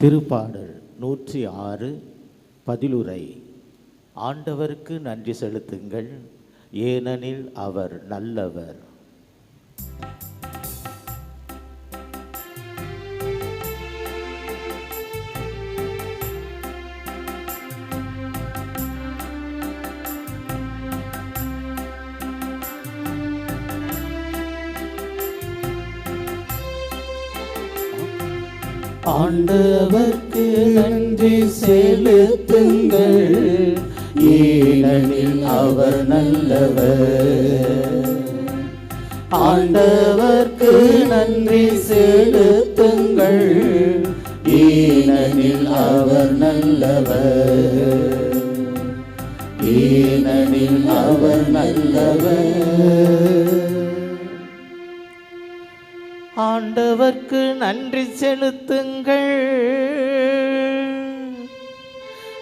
திருப்பாடல் நூற்றி ஆறு பதிலுரை. ஆண்டவருக்கு நன்றி செலுத்துங்கள். ஏனெனில் அவர் நல்லவர். ஆண்டவர்க்கு நன்றி செலுத்துங்கள். ஏனெனில் அவர் நல்லவர். ஆண்டவர்க்கு நன்றி செலுத்துங்கள். ஏனெனில் அவர் நல்லவர். ஏனெனில் அவர் நல்லவர். ஆண்டவர்க்கு நன்றி செலுத்துங்கள்.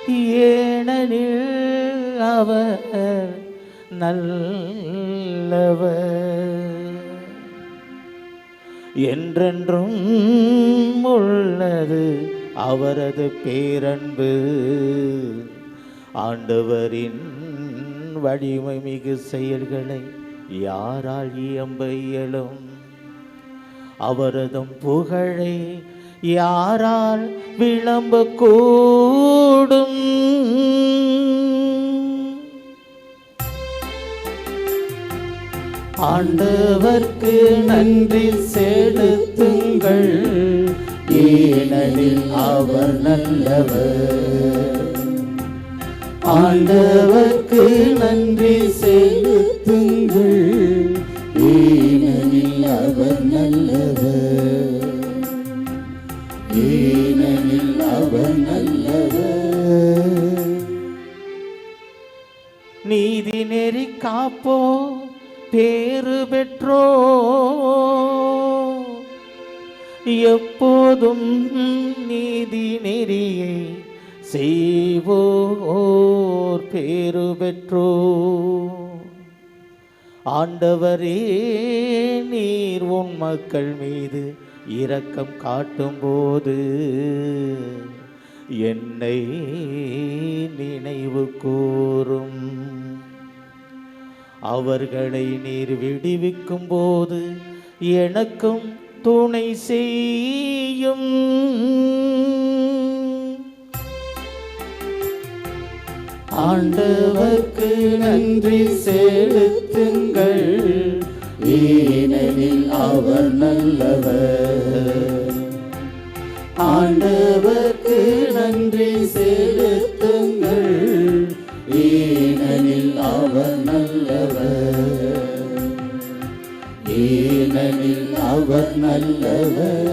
ஏனெனில் அவர் நல்லவர். என்றென்றும் உள்ளது அவரது பேரன்பு. ஆண்டவரின் வலிமை மிகு செயல்களை யாரால் இயம்ப இயலும்? அவரதும் புகழை யாரால் விளம்ப கூடும் ஆண்டவர்க்கு நன்றி செலுத்துங்கள். ஏனெனில் அவர் நல்லவர். ஆண்டவர்க்கு நன்றி செலுத்துங்கள். நீதி நெறி காப்போ பேரு பெற்றோ. எப்போதும் நீதி நெறியை செய்வோர் பேரு பெற்றோ. ஆண்டவரே நீர் உன் மக்கள் மீது இரக்கம் காட்டும்போது என்னை நினைவு கூறும். அவர்களை நீர் விடுவிக்கும் போது எனக்கும் துணை செய்யும். ஆண்டவர்க்கு நன்றி செலுத்துங்கள். ஏனெனில் அவர் நல்லவர். ஆண்டவர்க்கு நன்றி செலுத்துங்கள் ஏனெனில் அவர் நல்லவர்